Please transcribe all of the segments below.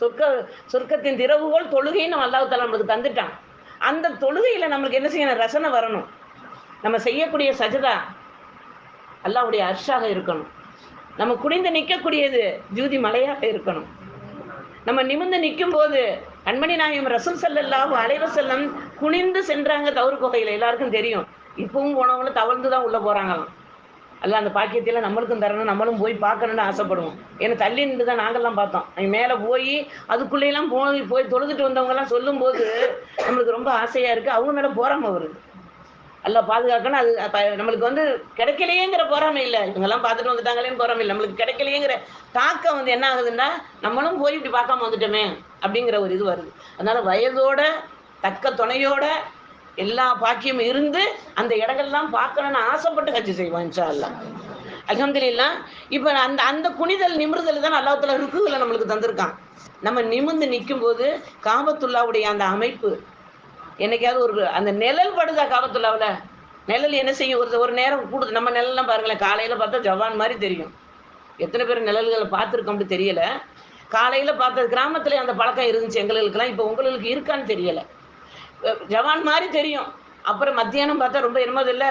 சொர்க்க சொர்க்கத்தின் திறவுகோல் தொழுகைன்னு நம்ம அல்லாஹ் நம்மளுக்கு தந்துட்டான். அந்த தொழுகையில் நம்மளுக்கு என்ன செய்யணும்? ரசனை வரணும். நம்ம செய்யக்கூடிய சஜதா அல்லாஹ்வுடைய அர்ஷாக இருக்கணும். நம்ம குனிந்து நிற்கக்கூடியது ஜூதி மலையாக இருக்கணும். நம்ம நிமிர்ந்து நிற்கும் போது கண்மணி நாயம் ரசூல் ஸல்லல்லாஹு அலைஹி வஸல்லம் குனிந்து சென்றாங்க தவறு குகையில். எல்லாருக்கும் தெரியும். இப்பவும் போனவங்களும் தவழ்ந்து தான் உள்ளே போகிறாங்களாம் அல்ல அந்த பாக்கியத்தையெல்லாம் நம்மளுக்கும் தரணும் நம்மளும் போய் பார்க்கணும்னு ஆசைப்படுவோம். ஏன்னா தள்ளி நின்று தான் நாங்கள்லாம் பார்த்தோம். அங்க மேலே போய் அதுக்குள்ளேயெல்லாம் போய் போய் தொழுதுட்டு வந்தவங்கலாம் சொல்லும்போது நம்மளுக்கு ரொம்ப ஆசையாக இருக்குது அவங்க மேலே போறாமல் வருது அல்ல பாதுகாக்கணும். அது நம்மளுக்கு வந்து கிடைக்கலையேங்கிற பொறாமை இல்லை. இவங்கெல்லாம் பார்த்துட்டு வந்துட்டாங்களேன்னு பொறாமை இல்லை. நம்மளுக்கு கிடைக்கலையேங்கிற தாக்கம் வந்து என்ன ஆகுதுன்னா நம்மளும் போய் இப்படி பார்க்காம வந்துட்டோமே அப்படிங்கிற ஒரு இது வருது. அதனால வயதோட தக்க துணையோட எல்லா பாக்கியமும் இருந்து அந்த இடங்கள்லாம் பார்க்கணும்னு ஆசைப்பட்டு கட்சி செய்வோம் இன்ஷா அல்லாஹ் அல்ஹம்துலில்லாஹ் இப்போ அந்த அந்த குனிதல் நிமிர்தல் தான் அல்லாத்துல ருக்குகளை நம்மளுக்கு தந்திருக்கான். நம்ம நிமிர்ந்து நிற்கும் போது காபத்துல்லாவுடைய அந்த அமைப்பு என்னைக்காவது ஒரு அந்த நிழல் படுதா காபத்துல்லாவில்? நிழல் என்ன செய்யும்? ஒரு ஒரு நேரம் கூடுது நம்ம நிழல்லாம் பாருங்களேன் காலையில் பார்த்தா ஜவான் மாதிரி தெரியும். எத்தனை பேர் நிழல்களை பார்த்துருக்கோம்னு தெரியல. காலையில் பார்த்தது கிராமத்தில் அந்த பழக்கம் இருந்துச்சு எங்களுக்கெல்லாம் இப்போ உங்களுக்கு இருக்கான்னு தெரியலை. ஜவான் மாதிரி தெரியும். அப்புறம் மத்தியானம் பார்த்தா ரொம்ப என்னமோ இல்லை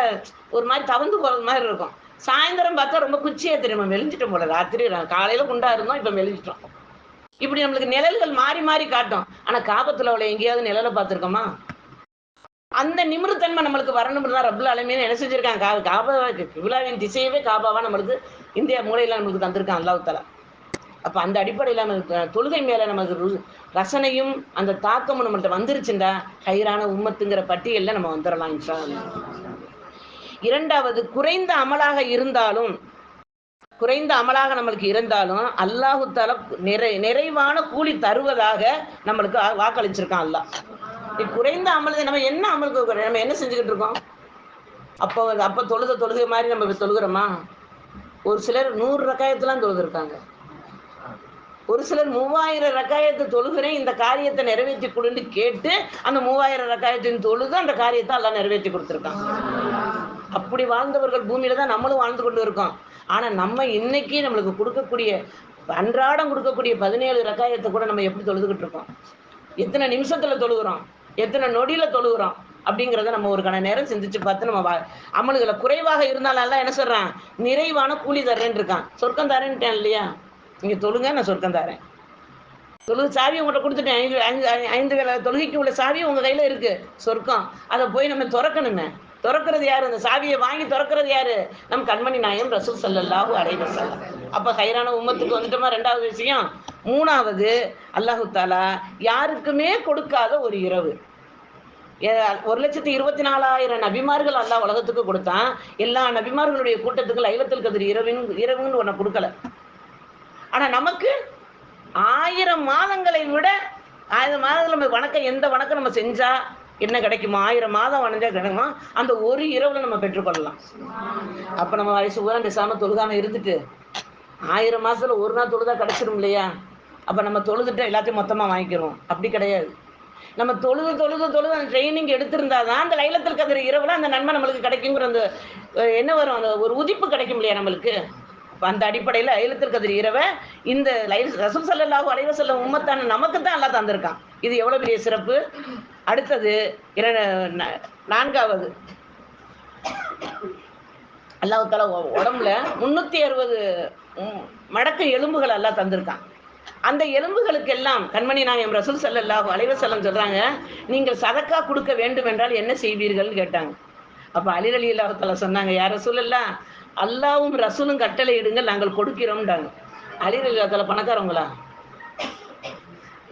ஒரு மாதிரி தவந்து போகிறது மாதிரி இருக்கும். சாயந்தரம் பார்த்தா ரொம்ப குச்சியாக தெரியும். மெலிஞ்சிட்டோம் போல ராத்திரி. காலையில் குண்டா இருந்தோம் இப்போ மெலிஞ்சிட்டோம். இப்படி நம்மளுக்கு நிழல்கள் மாறி மாறி காட்டும். ஆனா காபத்துல அவ்வளோ எங்கேயாவது நிழலை பார்த்துருக்கோமா? அந்த நிமிர்த்தன்மை நம்மளுக்கு வரணும்னு தான் ரபுல் அலமீன் என்ன செஞ்சிருக்காங்க. கா காபா விழாவின் திசையவே காபாவா நம்மளுக்கு இந்தியா மூலையில நம்மளுக்கு தந்திருக்கான் அல்லாஹ் தலா அப்போ அந்த அடிப்படையில் நமக்கு தொழுகை மேலே நமக்கு ரு- ரசனையும் அந்த தாக்கமும் நம்மள்ட்ட வந்துருச்சுண்டா? ஹைரான உம்மத்துங்கிற பட்டியலில் நம்ம வந்துடலாம் இன்ஷா இரண்டாவது குறைந்த அமலாக இருந்தாலும் குறைந்த அமலாக நம்மளுக்கு இருந்தாலும் அல்லாஹு தல நிறை நிறைவான கூலி தருவதாக நம்மளுக்கு வா- வாக்களிச்சிருக்கான் அல்லாஹ். இது குறைந்த அமல் நம்ம என்ன அமலுக்கு நம்ம என்ன செஞ்சுக்கிட்டு இருக்கோம்? அப்போ அப்போ தொழுத தொழுகை மாதிரி நம்ம தொழுகிறோமா? ஒரு சிலர் நூறு ரக்காயத்தெல்லாம் தொழுதுருக்காங்க. ஒரு சிலர் மூவாயிரம் ரக்காயத்தை தொழுகிறேன் இந்த காரியத்தை நிறைவேற்றி கொடுன்னு கேட்டு அந்த மூவாயிரம் ரக்காயத்தின் தொழுது அந்த காரியத்தை எல்லாம் நிறைவேற்றி கொடுத்துருக்காங்க அப்படி வாழ்ந்தவர்கள் பூமியில தான் நம்மளும் வாழ்ந்து கொண்டு இருக்கோம். ஆனா நம்ம இன்னைக்கு நம்மளுக்கு கொடுக்கக்கூடிய அன்றாடம் கொடுக்கக்கூடிய பதினேழு ரக்காயத்தை கூட நம்ம எப்படி தொழுதுகிட்டு இருக்கோம்? எத்தனை நிமிஷத்துல தொழுகிறோம்? எத்தனை நொடியில தொழுகிறோம்? அப்படிங்கிறத நம்ம ஒரு கண நேரம் சிந்திச்சு பார்த்து நம்ம வா- அமல்களை குறைவாக இருந்தாலும் என்ன சொல்றான்? நிறைவான கூலி தரேன்னு இருக்கான். சொர்க்கம் தரேன்ட்டேன் இல்லையா? நீங்கள் தொழுங்க நான் சொர்க்கம் தரேன். தொழுகு சாவி உங்கள்கிட்ட கொடுத்துட்டேன். ஐந்து ஐந்து ஐந்து வேளை தொழுகைக்கு உள்ள சாவி உங்க கையில இருக்கு. சொர்க்கம். அதை போய் நம்ம திறக்கணுமே திறக்கிறது யாரு? அந்த சாவியை வாங்கி திறக்கிறது யாரு? நம் கண்மணி நாயம் ரசூல் சல்லாஹு அலைஹி வஸல்லம். ஹைரான உம்மத்துக்கு வந்துட்டோமா ரெண்டாவது விஷயம்? மூணாவது அல்லாஹு தாலா யாருக்குமே கொடுக்காத ஒரு இரவு. ஒரு லட்சத்தி இருபத்தி நாலாயிரம் நபிமார்கள் அல்லாஹ் உலகத்துக்கு கொடுத்தான். எல்லா நபிமார்களுடைய கூட்டத்துக்கு ஐவத்தில் கதிர் இரவின் இரவுன்னு ஒன்றை கொடுக்கல. ஆனா நமக்கு ஆயிரம் மாதங்களை விட ஆயிரம் மாதத்துல நம்ம வணக்கம் எந்த வணக்கம் நம்ம செஞ்சா என்ன கிடைக்குமா? ஆயிரம் மாதம் வணஞ்சா கிடைக்குமா? அந்த ஒரு இரவுல நம்ம பெற்றுக்கொள்ளலாம். அப்ப நம்ம வயசு பூரா பேசாம தொழுதாம இருந்துட்டு ஆயிரம் மாசத்துல ஒரு நாள் தொழுதா கிடைச்சிடும் இல்லையா? அப்ப நம்ம தொழுதுட்டு எல்லாத்தையும் மொத்தமா வாங்கிக்கிறோம். அப்படி கிடையாது. நம்ம தொழுது தொழுது தொழுது அந்த ட்ரைனிங் எடுத்திருந்தாதான் அந்த லைலத்தில் கதிர இரவுல அந்த நன்மை நம்மளுக்கு கிடைக்குங்கிற அந்த என்ன வரும்? அந்த ஒரு உதிப்பு கிடைக்கும் இல்லையா நம்மளுக்கு? அந்த அடிப்படையில் லைலத்தில் கதிர் இரவை இந்த ரசூல் ஸல்லல்லாஹு அலைவ செல்ல உம்மத்தான நமக்கு தான் எல்லாம் தந்திருக்கான். இது எவ்வளவு பெரிய சிறப்பு? அடுத்தது இர நான்காவது. அல்லாவுக்கால உடம்புல முன்னூத்தி அறுபது மடக்கு எலும்புகள் எல்லாம் தந்திருக்கான். அந்த எலும்புகளுக்கு எல்லாம் கண்மணி நாயம் ரசூல் ஸல்லல்லாஹு அலைவ செல்லம் சொல்றாங்க நீங்கள் சதக்கா கொடுக்க வேண்டும் என்றால் என்ன செய்வீர்கள்னு கேட்டாங்க. அப்ப அலிரலி அலி சொன்னாங்க யார் ரசூலல்லாம் அல்லாவும் ரசூலும் கட்டளை இடுங்க நாங்கள் கொடுக்கிறோம்டாங்க அலி அலி பணக்காரவங்களா?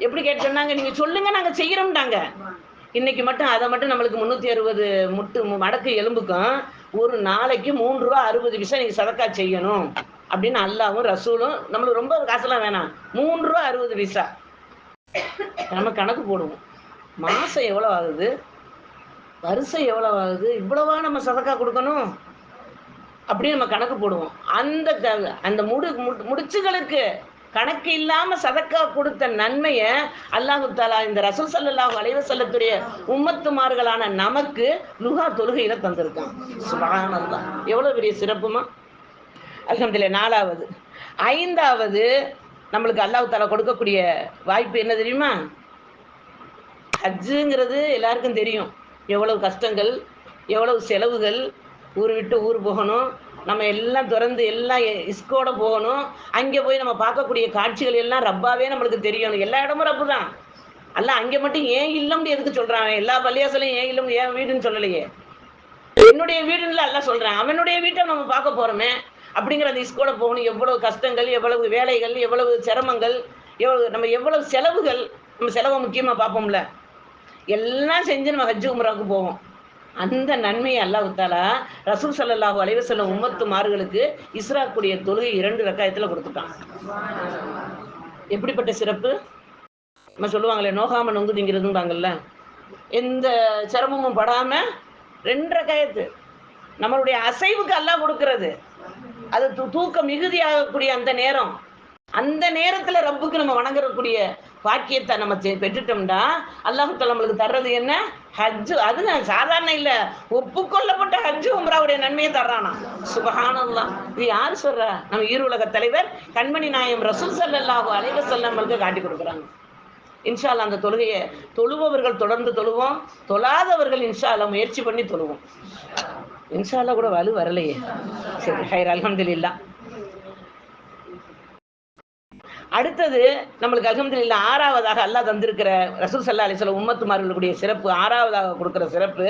எப்படி கேட்டு சொன்னாங்க? நீங்க சொல்லுங்க நாங்க செய்யறோம்டாங்க இன்னைக்கு மட்டும் அதை மட்டும் நம்மளுக்கு முந்நூற்றி அறுபது முட்டு மடக்கு எலும்புக்கும் ஒரு நாளைக்கு மூன்று ரூபா அறுபது பைசா நீங்கள் சதக்கா செய்யணும். அப்படின்னு அல்லாவும் ரசூலும் நம்மளுக்கு ரொம்ப காசுலாம் வேணாம். மூன்று ரூபா அறுபது பைசா. நம்ம கணக்கு போடுவோம். மாதம் எவ்வளோ ஆகுது? வருஷம் எவ்வளோ ஆகுது? இவ்வளவா நம்ம சதக்கா கொடுக்கணும்? அப்படின்னு நம்ம கணக்கு போடுவோம். அந்த அந்த முடு முடிச்சுகளுக்கு கணக்கு இல்லாம சதக்கா கொடுத்த நன்மையை அல்லாஹு தாலா இந்த ரசூல் ஸல்லல்லாஹு அலைவ செல்லத்துடைய உம்மத்துமார்களான நமக்கு லுகா தொழுகையில தந்திருக்கான். சுப்ஹானல்லாஹ் எவ்வளவு பெரிய சிறப்புமா? அலமதுல நாலாவது. ஐந்தாவது நம்மளுக்கு அல்லாஹு தாலா கொடுக்கக்கூடிய வாய்ப்பு என்ன தெரியுமா? ஹஜ்ஜுங்கிறது எல்லாருக்கும் தெரியும். எவ்வளவு கஷ்டங்கள் எவ்வளவு செலவுகள் ஊர் விட்டு ஊர் போகணும். நம்ம எல்லாம் திறந்து எல்லாம் எ- இஸ்கோட போகணும். அங்கே போய் நம்ம பார்க்கக்கூடிய காட்சிகள் எல்லாம் ரப்பாவே நம்மளுக்கு தெரியணும். எல்லா இடமும் ரப்பு தான் அல்ல அங்கே மட்டும் ஏன் இல்லம்னு எதுக்கு சொல்கிறான் எல்லா பள்ளியாசலையும் ஏன் இல்லம் ஏன் வீடுன்னு சொல்லலையே? என்னுடைய வீடுன்னு எல்லாம் சொல்கிறேன் அவனுடைய வீட்டை நம்ம பார்க்க போகிறோமே அப்படிங்கிற அந்த இஸ்கோட போகணும். எவ்வளவு கஷ்டங்கள் எவ்வளவு வேலைகள் எவ்வளவு சிரமங்கள் எவ்வளவு நம்ம எவ்வளவு செலவுகள் நம்ம செலவை முக்கியமாக பார்ப்போம்ல. எல்லாம் செஞ்சு நம்ம ஹஜ்ஜு உம்ராவுக்கு போவோம். அந்த நன்மையை அல்லாஹ் தாலா ரசூல் ஸல்லல்லாஹு அலைஹி வஸல்லம் உம்மத்து மார்களுக்கு இஸ்ராக்குடைய தொழுகை இரண்டு ரக்காயத்தில் கொடுத்துட்டான். எப்படிப்பட்ட சிறப்பு? நம்ம சொல்லுவாங்களே நோகாம நொங்கு திங்கிறதுங்கிறாங்கல்ல எந்த சிரமமும் படாம ரெண்டு ரக்காயத்து. நம்மளுடைய அசைவுக்கு அல்லாஹ் கொடுக்கிறது. அது தூ- தூக்க மிகுதியாகக்கூடிய அந்த நேரம். அந்த நேரத்துல ரப்புக்கு நம்ம வணங்கக்கூடிய பாக்கியத்தை நம்ம செ- பெற்றுட்டோம்னா அல்லாஹு நம்மளுக்கு தர்றது என்ன? ஹஜ்ஜு அது நான் சாதாரண இல்ல. ஒப்புக்கொள்ளப்பட்ட ஹஜ்ஜு உம்ராவுடைய நன்மையை தர்றானா? சுபகானல்லாம் இது யார் சொல்றா? நம்ம ஈருலக தலைவர் கண்மணி நாயம் ரசூல் சல்லாஹு அலைவ வஸல்லம் நம்மளுக்கு காட்டி கொடுக்குறாங்க. இன்ஷால்லா அந்த தொழுகையை தொழுபவர்கள் தொடர்ந்து தொழுவோம். தொழாதவர்கள் இன்ஷால முயற்சி பண்ணி தொழுவோம். இன்ஷால கூட வலு வரலையே. சரி ஹைர் அல்ஹம்துலில்லாஹ். அடுத்தது நம்மளுக்கு அல்ஹம்துலில்லா ஆறாவதாக அல்லாஹ் தந்திருக்கிற ரசூல் சல்லா அலிஸ்லாம் உம்மத்துமார்களுடைய சிறப்பு ஆறாவதாக கொடுக்குற சிறப்பு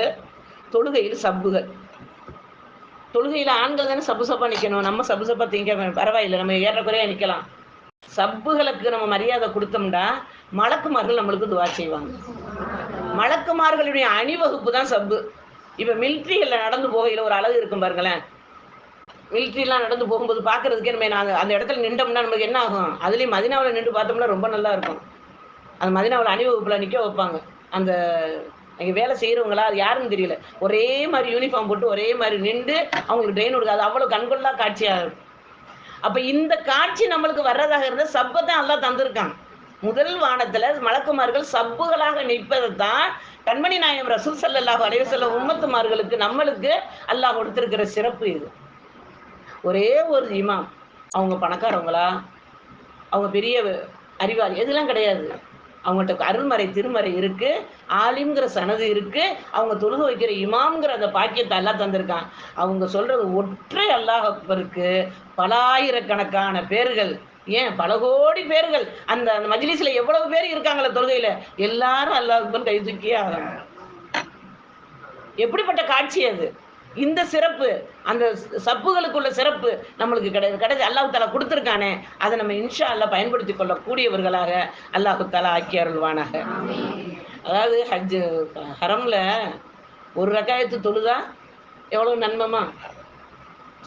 தொழுகையில் சப்புகள். தொழுகையில் ஆண்கள் தானே சப்பு சப்பாக நிற்கணும் நம்ம சப்பு சப்பாக திங்க பரவாயில்லை நம்ம ஏறக்குறையாக நிற்கலாம் சப்புகளுக்கு நம்ம மரியாதை கொடுத்தோம்னா மலக்குமார்கள் நம்மளுக்கு துவா செய்வாங்க. மலக்குமார்களுடைய அணிவகுப்பு தான் சப்பு. இப்போ மிலிட்ரிகளில் நடந்து போகையில் ஒரு அழகு இருக்கும் பாருங்களேன். மிலிட்ரிலாம் நடந்து போகும்போது பார்க்கறதுக்கே நம்ம நாங்கள் அந்த இடத்துல நின்றோம்னா நமக்கு என்ன ஆகும்? அதுலேயும் மதினாவில் நின்று பார்த்தோம்னா ரொம்ப நல்லா இருக்கும். அந்த மதினாவில் அணிவகுப்பில் நிற்க வைப்பாங்க. அந்த அங்கே வேலை செய்கிறவங்களா அது யாருன்னு தெரியல. ஒரே மாதிரி யூனிஃபார்ம் போட்டு ஒரே மாதிரி நின்று அவங்களுக்கு ட்ரெயின் கொடுக்காது அவ்வளோ கண்கொள்ளா காட்சியாக இருக்கும். அப்போ இந்த காட்சி நம்மளுக்கு வர்றதாக இருந்தால் சப்பை தான் எல்லாம் தந்திருக்கான். முதல் வானத்துல மலக்குமார்கள் சப்புகளாக நிற்பதை தான் கண்மணி நாயம் ரசூல் சல்லாஹ் அலைஹி வஸல்லம் உம்மத்துமார்களுக்கு நம்மளுக்கு அல்லாஹ் கொடுத்திருக்கிற சிறப்பு இது. ஒரே ஒரு இமாம். அவங்க பணக்காரவங்களா? அவங்க பெரிய அறிவாளி. எதுலாம் கிடையாது. அவங்கள்ட்ட அருள்மறை திருமறை இருக்கு. ஆலிம்ங்கிற சனது இருக்கு. அவங்க தொழுக வைக்கிற இமாம்ங்கிற அந்த பாக்கியத்தை எல்லாம் தந்திருக்கான். அவங்க சொல்றது ஒற்றை அல்லாஹ் அக்பருக்கு பலாயிரக்கணக்கான பேர்கள். ஏன்? பல கோடி பேர்கள். அந்த அந்த மஜ்லிஸ்ல எவ்வளவு பேர் இருக்காங்களே தொழுகையில? எல்லாரும் அல்லாஹ் அக்பர் கை தூக்கியே ஆகணும். எப்படிப்பட்ட காட்சி அது? இந்த சிறப்பு அந்த சப்புகளுக்குள்ள சிறப்பு நம்மளுக்கு கிடையாது கிடையாது அல்லாஹு தாலா கொடுத்துருக்கானே அதை நம்ம இன்ஷா அல்லா பயன்படுத்தி கொள்ளக்கூடியவர்களாக அல்லாஹு தாலா ஆக்கி அருள்வானாக. அதாவது ஹஜ் ஹரம்ல ஒரு ரக்காயத்து தொழுதா எவ்வளோ நன்மைமா?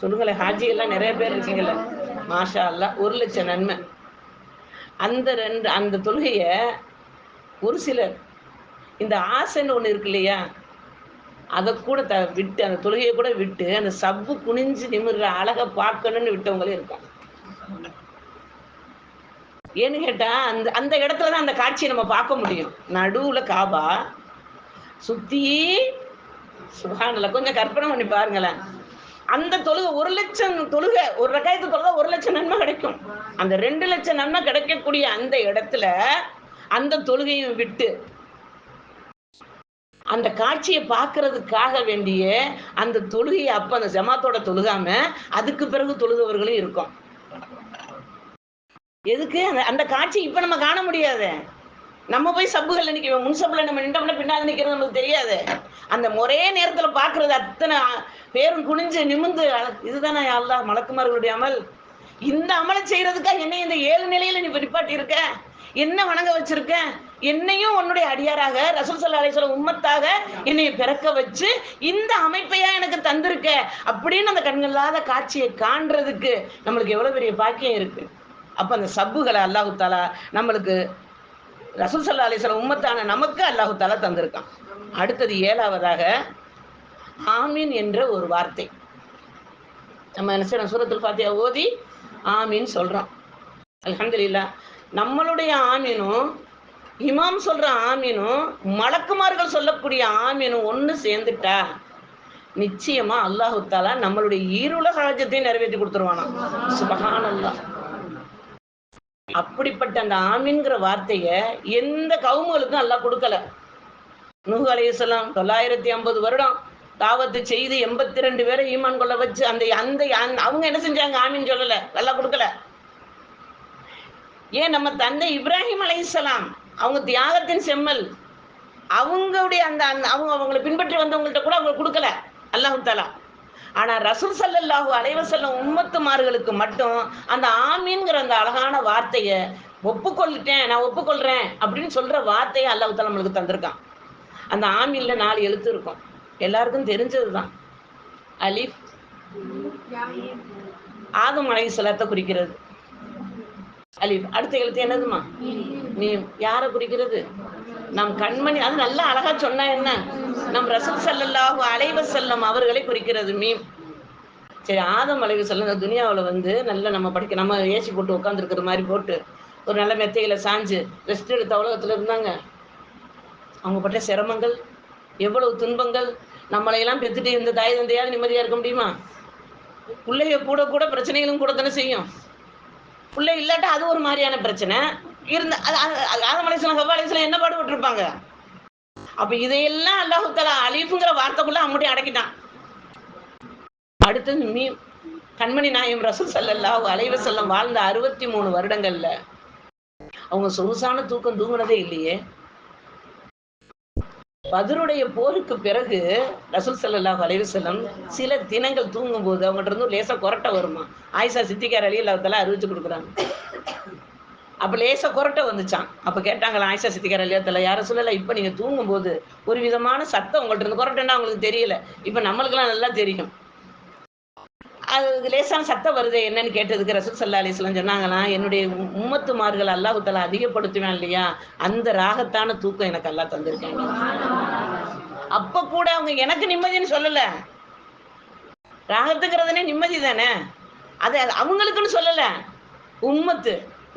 சொல்லுங்களேன் ஹாஜி எல்லாம் நிறைய பேர் இருக்கீங்கள மாஷா அல்லா ஒரு லட்சம் நன்மை. அந்த ரெண்டு அந்த தொழுகையை ஒரு சிலர் இந்த ஆசைன்னு ஒன்று இருக்கு இல்லையா? அதை கூட த விட்டு அந்த தொழுகையை கூட விட்டு அந்த சவ்வு குனிஞ்சு நிமிடுற அழகை பார்க்கணும்னு விட்டவங்களே இருக்காங்க. ஏன்னு கேட்டா அந்த அந்த இடத்துல தான் அந்த காட்சியை நம்ம பார்க்க முடியும். நடுவுல காபா சுத்தி சுகானில் கொஞ்சம் கற்பனை பண்ணி பாருங்களேன். அந்த தொழுகை ஒரு லட்சம் தொழுகை ஒரு ரகாயத்து தொழுகை ஒரு லட்சம் நன்மை கிடைக்கும். அந்த ரெண்டு லட்சம் நன்மை கிடைக்கக்கூடிய அந்த இடத்துல அந்த தொழுகையும் விட்டு அந்த காட்சியை பார்க்கறதுக்காக வேண்டிய அந்த தொழுகையை அப்ப அந்த ஜமாத்தோட தொழுகாம அதுக்கு பிறகு தொழுகவர்களும் இருக்கும். எதுக்கு? அந்த அந்த காட்சி இப்ப நம்ம காண முடியாது. நம்ம போய் சப்புகள் நிற்கிறோம் முன் சப்புல நம்ம நின்றோம்னா பின்னாடி நிக்கிறது நமக்கு தெரியாது. அந்த ஒரே நேரத்துல பார்க்கறது அத்தனை பேரும் குனிஞ்சு நிமிந்து அழ- இதுதானே அல்லா மலக்குமார்களுடைய அமல்? இந்த அமலை செய்யறதுக்கா என்னை இந்த ஏழு நிலையில நீ நிப்பாட்டி இருக்க என்ன வணங்க வச்சிருக்க? என்னையும் உன்னுடைய அடியாராக ரசூல் சல்லா அலிஸ்வலம் உம்மத்தாக என்னை பிறக்க வச்சு இந்த அமைப்பையா எனக்கு தந்திருக்க அப்படின்னு அந்த கண்களாத காட்சியை காண்றதுக்கு நம்மளுக்கு எவ்வளவு பெரிய பாக்கியம் இருக்கு. அப்ப அந்த சப்புகளை அல்லாஹு தாலா நம்மளுக்கு ரசூல் சல்லா அலிஸ்வலம் உம்மத்தான நமக்கு அல்லாஹு தாலா தந்திருக்கான். அடுத்தது ஏழாவதாக ஆமீன் என்ற ஒரு வார்த்தை. நம்ம என்ன செய்யறோம்? சூரத்தில் பார்த்தியா ஓதி ஆமீன் சொல்றோம். அலமதுல்லா நம்மளுடைய ஆமீனும் இமாம் சொல்ற ஆமீனும் மலக்குமார்கள் சொல்லக்கூடிய ஆமீனும் ஒண்ணு சேர்ந்துட்டா நிச்சயமா அல்லாஹு தாலா நம்மளுடைய ஈருலக ராஜ்யத்தையும் நிறைவேற்றி கொடுத்துருவானா. சுபஹானல்லாஹ் அப்படிப்பட்ட அந்த ஆமீன்கிற வார்த்தைய எந்த கவுமுகளுக்கும் அல்லாஹ் கொடுக்கல. நுகு அலைஹிஸ்ஸலாம் தொள்ளாயிரத்தி ஐம்பது வருடம் தாவத்து செய்து எண்பத்தி ரெண்டு பேரை ஈமான் கொள்ள வச்சு அந்த அந்த அவங்க என்ன செஞ்சாங்க? ஆமீன் சொல்லல. நல்லா கொடுக்கல. ஏன் நம்ம தந்தை இப்ராஹிம் அலையலாம் அவங்க தியாகத்தின் செம்மல். அவங்களுடைய அந்த அந்த அவங்க அவங்களை பின்பற்றி வந்தவங்கள்ட்ட கூட அவங்களுக்கு கொடுக்கல. அல்லாஹு தாலா ஆனால் ரசூல் ஸல்லல்லாஹு அலைவ வஸல்லம் உம்மத்துமார்களுக்கு மட்டும் அந்த ஆமீன்கிற அந்த அழகான வார்த்தையை ஒப்புக்கொள்ளிட்டேன் நான் ஒப்புக்கொள்கிறேன் அப்படின்னு சொல்கிற வார்த்தையை அல்லாஹு தாலா நம்மளுக்கு தந்திருக்கான். அந்த ஆமீனில் நாலு எழுத்து இருக்கும். எல்லாருக்கும் தெரிஞ்சதுதான். அலிஃப் ஆதம் அலைஹிஸ்ஸலாத்தை குறிக்கிறது. அலிஃப் அடுத்த எழுத்து என்னதுமா நீ யாரை குறிக்கிறது? நம் கண்மணி அது நல்லா அழகா சொன்னா என்ன? நம் ரசூல் ஸல்லல்லாஹு அலைவ செல்லம் அவர்களை குறிக்கிறது மீம். சரி ஆதம் அலைவு வஸல்லம் இந்த துனியாவில் வந்து நல்லா நம்ம படிக்க நம்ம ஏசி போட்டு உட்காந்துருக்கிற மாதிரி போட்டு ஒரு நல்ல மெத்தையில சாஞ்சு ரெஸ்ட் எடுத்த உலகத்துல இருந்தாங்க. அவங்க பட்ட சிரமங்கள் எவ்வளவு துன்பங்கள் நம்மளையெல்லாம் பெத்துட்டு இந்த தாய் தந்தையாவது நிம்மதியா இருக்க முடியுமா? பிள்ளைய கூட கூட பிரச்சனைகளும் கூட தானே செய்யும். பிள்ளை இல்லாட்டா அது ஒரு மாதிரியான பிரச்சனை. இருந்த ஆதம் அலிஸ்லாம் ஹவ்வா என்ன பாடுபட்டு இருப்பாங்க அப்ப இதையெல்லாம் அல்லாஹு தலா அலிஃபுங்கிற வார்த்தைக்குள்ள அம்முட்டி அடக்கிட்டான். அடுத்தது மீ கண்மணி நாயம் ரசூல் ஸல்லல்லாஹு அலைவ செல்லம் வாழ்ந்த அறுபத்தி மூணு வருடங்கள்ல அவங்க சொகுசான தூக்கம் தூங்குனதே இல்லையே. பதருடைய போருக்கு பிறகு ரசூல் ஸல்லல்லாஹு அலைஹி சில தினங்கள் தூங்கும்போது அவங்ககிட்ட இருந்து லேசா கொரட்டை வருமா? ஆயிஷா சித்திகார் அலி அல்லாஹ் அறிவிச்சு கொடுக்குறாங்க. அப்ப லேசா கொரட்டை வந்துச்சான் அப்ப கேட்டாங்களா ஆயிஷா சித்திகார் அலியாத்தல யார சொல்லல இப்ப நீங்க தூங்கும் போது ஒரு விதமான சத்தம் உங்கள்ட்ட இருந்து கொரட்டைன்னா அவங்களுக்கு தெரியல. இப்ப நம்மளுக்கெல்லாம் நல்லா தெரியும். அது லேசான சத்தம் வருது என்னன்னு கேட்டதுக்கு ரசூல் சல்லா அலிஸ்லாம் சொன்னாங்களாம் என்னுடைய உம்மத்துமார்கள் அல்லாஹு தஆலா அதிகப்படுத்துவேன் இல்லையா? அந்த ராகத்தான தூக்கம் எனக்கு அல்லா தந்திருக்காங்க. அப்ப கூட அவங்க எனக்கு நிம்மதின்னு சொல்லல. ராகத்துங்கிறதுனே நிம்மதி தானே? அது அவங்களுக்குன்னு சொல்லல. உம்மத்து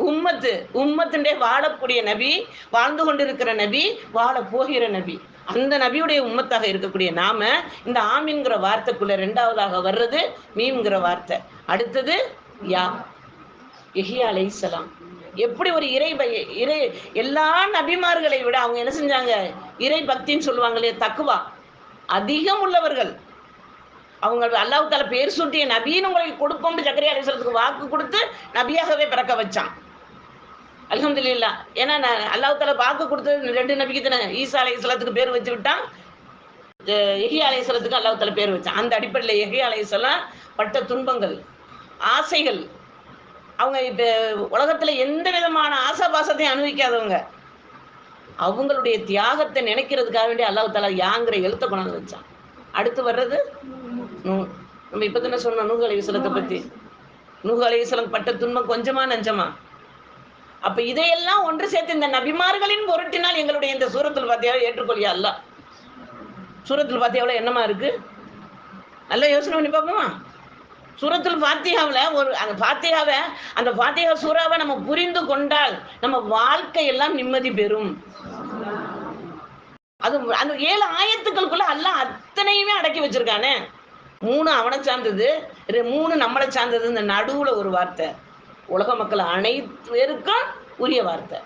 உம்மத்து உம்மத்துண்டே வாழக்கூடிய நபி வாழ்ந்து கொண்டிருக்கிற நபி வாழ போகிற நபி. அந்த நபியுடைய உம்மத்தாக இருக்கக்கூடிய நாம இந்த ஆமின்கிற வார்த்தைக்குள்ள ரெண்டாவதாக வர்றது மீம்ங்கிற வார்த்தை. அடுத்தது யா. எஹியா சலாம் எப்படி ஒரு இறை இறை எல்லா நபிமார்களை விட அவங்க என்ன செஞ்சாங்க? இறை பக்தின்னு சொல்லுவாங்களே தக்குவா அதிகம் உள்ளவர்கள். அவங்க அல்லாவுக்கால பேர் சூட்டிய நபின்னு உங்களுக்கு கொடுப்போம்னு சக்கரையா அலிஸ்வரத்துக்கு வாக்கு கொடுத்து நபியாகவே பிறக்க வச்சான். அல்ஹம்துலில்லாஹ் ஏன்னா நான் அல்லாஹால பார்க்க கொடுத்தது ரெண்டு நபிக்கு தானே. ஈசா அலை இஸ்லாத்துக்கு பேர் வச்சு விட்டான். எஹியா அலை இஸ்லாத்துக்கு பேர் வச்சான். அந்த அடிப்படையில் எஹியா அலை இஸ்லாம் பட்ட துன்பங்கள் ஆசைகள். அவங்க இப்போ உலகத்துல எந்த விதமான ஆசாபாசத்தையும் அனுபவிக்காதவங்க. அவங்களுடைய தியாகத்தை நினைக்கிறதுக்காக வேண்டிய அல்லாஹ் தாலா யாங்கிற எழுத்த கொண்டாந்து வச்சான். அடுத்து வர்றது நூ நம்ம இப்ப தானே சொன்னோம் நூகு அலைவசலத்தை பத்தி. நூகு அலைவசலம் பட்ட துன்பம் கொஞ்சமா நஞ்சமா? அப்ப இதையெல்லாம் ஒன்று சேர்த்து இந்த நபிமார்களின் பொருட்டினால் எங்களுடைய இந்த சூரத்தில் பாத்தியாவை ஏற்றுக்கொள்ளியா அல்ல சூரத்தில் பாத்தியாவில் என்னமா இருக்கு? நல்லா யோசனை பண்ணி பார்ப்போமா? சூரத்தில் ஃபாத்தியாவில் ஒரு அந்த ஃபாத்தியாவை அந்த ஃபாத்தியா சூறாவை நம்ம புரிந்து கொண்டால் நம்ம வாழ்க்கை எல்லாம் நிம்மதி பெறும். அது அந்த ஏழு ஆயத்துக்களுக்குள்ள எல்லாம் அத்தனையுமே அடக்கி வச்சிருக்கானே. மூணு அவனை சார்ந்தது ரெ- மூணு நம்மளை சார்ந்தது இந்த நடுவுல ஒரு வார்த்தை. உலக மக்கள் அனைத்து பேருக்கும் உரிய வார்த்தை.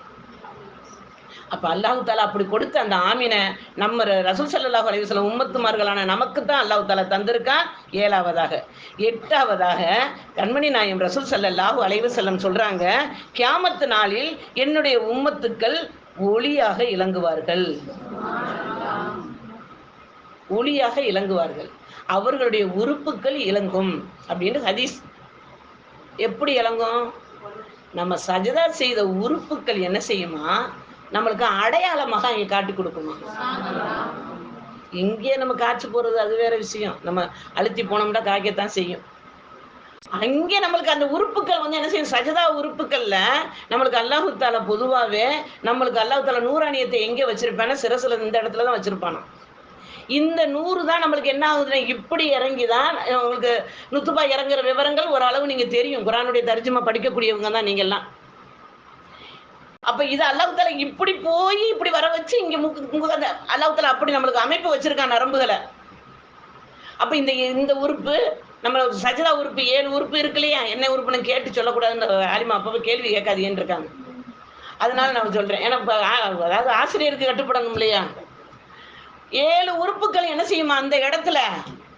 அப்ப அல்லாஹு தாலா அப்படி கொடுத்த அந்த ஆமினை நம்ம ரசூல் சல்லாஹ் அலைஹி வஸல்லம் உம்மத்துமார்களான நமக்கு தான் அல்லாஹு தாலா தந்திருக்கான் ஏழாவதாக. எட்டாவதாக கண்மணி நாயம் ரசூல் ஸல்லல்லாஹு அலைவு செல்லம் சொல்றாங்க கியாமத்து நாளில் என்னுடைய உம்மத்துக்கள் ஒளியாக இலங்குவார்கள். ஒளியாக இலங்குவார்கள். அவர்களுடைய உறுப்புகள் இலங்கும். அப்படின்னு ஹதீஸ் எப்படி இளங்கும் நம்ம சஜதா செய்த உறுப்புகள் என்ன செய்யுமா? நம்மளுக்கு அடையாளமாக அங்கே காட்டி கொடுக்குமா? இங்கே நம்ம காய்ச்சி போறது அது வேற விஷயம். நம்ம அழுத்தி போனோம்னா காய்க்கத்தான் செய்யும். அங்கே நம்மளுக்கு அந்த உறுப்புகள் வந்து என்ன செய்யும்? சஜதா உறுப்புகள்ல நம்மளுக்கு அல்லாஹு தாலா பொதுவாவே நம்மளுக்கு அல்லாஹு தாலா நூறாணியத்தை எங்கே வச்சிருப்பானா சிரசுல இந்த இடத்துல தான் வச்சிருப்பானா இந்த நூறு தான் நம்மளுக்கு என்ன ஆகுதுன்னா இப்படி இறங்கி தான் உங்களுக்கு நுத்துபா இறங்குற விவரங்கள் ஓரளவு நீங்க தெரியும். குரானுடைய தர்ஜுமா படிக்கக்கூடியவங்க தான் நீங்க எல்லாம். அப்ப இது அல்லாஹால இப்படி போய் இப்படி வர வச்சு இங்க முக்கு அந்த அல்லாஹால அப்படி நம்மளுக்கு அமைப்பு வச்சிருக்கான் நரம்புகளை. அப்ப இந்த இந்த உறுப்பு நம்ம சஜிதா உறுப்பு ஏழு உறுப்பு இருக்கு இல்லையா? என்ன உறுப்புன்னு கேட்டு சொல்லக்கூடாதுன்னு ஆலிமா அப்பவே கேள்வி கேட்காதீங்கன்னு இருக்காங்க அதனால நான் சொல்றேன். ஏன்னா அதாவது ஆசிரியருக்கு கட்டுப்படணும் இல்லையா? ஏழு உறுப்புகள் என்ன செய்யுமா அந்த இடத்துல?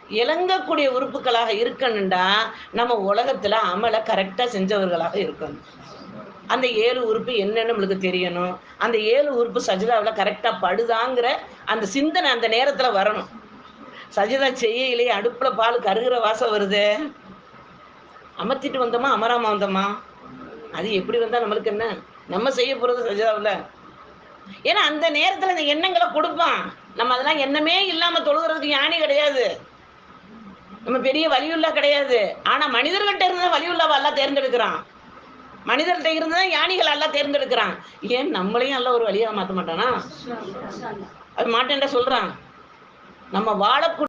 இலங்கக்கூடிய உறுப்புகளாக இருக்கணும்டா. நம்ம உலகத்துல அமலை கரெக்டா செஞ்சவர்களாக இருக்கணும். அந்த ஏழு உறுப்பு என்னன்னு நம்மளுக்கு தெரியணும். அந்த ஏழு உறுப்பு சஜிதாவில் கரெக்டா படுதாங்கிற அந்த சிந்தனை அந்த நேரத்துல வரணும். சஜிதா செய்யலையே அடுப்புல பால் கருகிற வாசம் வருது. அமர்த்திட்டு வந்தோமா? அமராமா வந்தோமா? அது எப்படி வந்தா நம்மளுக்கு என்ன? நம்ம செய்ய போறது சஜிதாவில். ஏன்னா அந்த நேரத்துல அந்த எண்ணங்களை கொடுப்பான். நம்ம அதெல்லாம் எண்ணமே இல்லாம தொழுகிறதுக்கு ஞானி கிடையாது. நம்ம பெரிய வலியுள்ளா கிடையாது. ஆனா மனிதர்கள்ட்ட இருந்தா வலியுள்ளாவை எல்லாம் தேர்ந்தெடுக்கிறான். மனிதர்கிட்ட இருந்து யானைகள் எல்லாம் தேர்ந்தெடுக்கிறான். ஏன் நம்மளையும் எல்லாம் ஒரு வழியா மாத்த மாட்டானா? அது மாட்டேன்டா சொல்றான். நம்ம வாழக்கூடிய